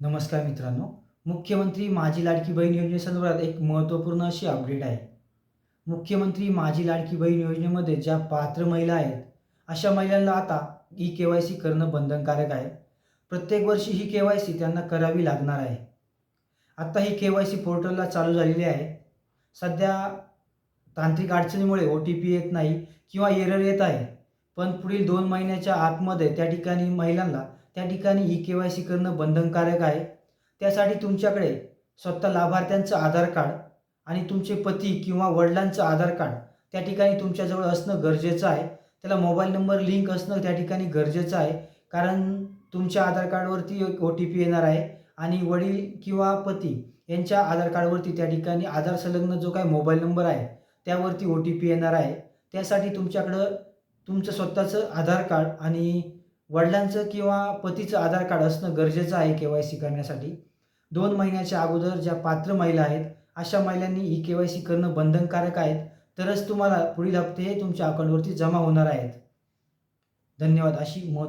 नमस्कार मित्रांनो. मुख्यमंत्री माझी लाडकी बहीण योजनेसंदर्भात एक महत्त्वपूर्ण अशी अपडेट आहे. मुख्यमंत्री माझी लाडकी बहीण योजनेमध्ये ज्या पात्र महिला आहेत अशा महिलांना आता ई के वाय सी करणं बंधनकारक आहे. प्रत्येक वर्षी ही के वाय सी त्यांना करावी लागणार आहे. आत्ता ही के वाय सी पोर्टलला चालू झालेली आहे. सध्या तांत्रिक अडचणीमुळे ओ टी पी येत नाही किंवा एरर येत आहे. पण पुढील दोन महिन्याच्या आतमध्ये त्या ठिकाणी महिलांना त्या ठिकाणी ई के वाय सी करणं बंधनकारक आहे. त्यासाठी तुमच्याकडे स्वतः लाभार्थ्यांचं आधार कार्ड आणि तुमचे पती किंवा वडिलांचं आधार कार्ड त्या ठिकाणी तुमच्याजवळ असणं गरजेचं आहे. त्याला मोबाईल नंबर लिंक असणं त्या ठिकाणी गरजेचं आहे. कारण तुमच्या आधार कार्डवरती एक ओ टी पी येणार आहे आणि वडील किंवा पती यांच्या आधार कार्डवरती त्या ठिकाणी आधार संलग्न जो काही मोबाईल नंबर आहे त्यावरती ओ टी पी येणार आहे. त्यासाठी तुमच्याकडं तुमचं स्वतःचं आधार कार्ड आणि वडिलांचं किंवा पतीचं आधार कार्ड असणं गरजेचं आहे के वाय सी करण्यासाठी. दोन महिन्याच्या अगोदर ज्या पात्र महिला आहेत अशा महिलांनी ई के वाय सी करणं बंधनकारक आहेत तरच तुम्हाला पुढील हप्ते हे तुमच्या अकाउंटवरती जमा होणार आहेत. धन्यवाद. अशी महत्त्व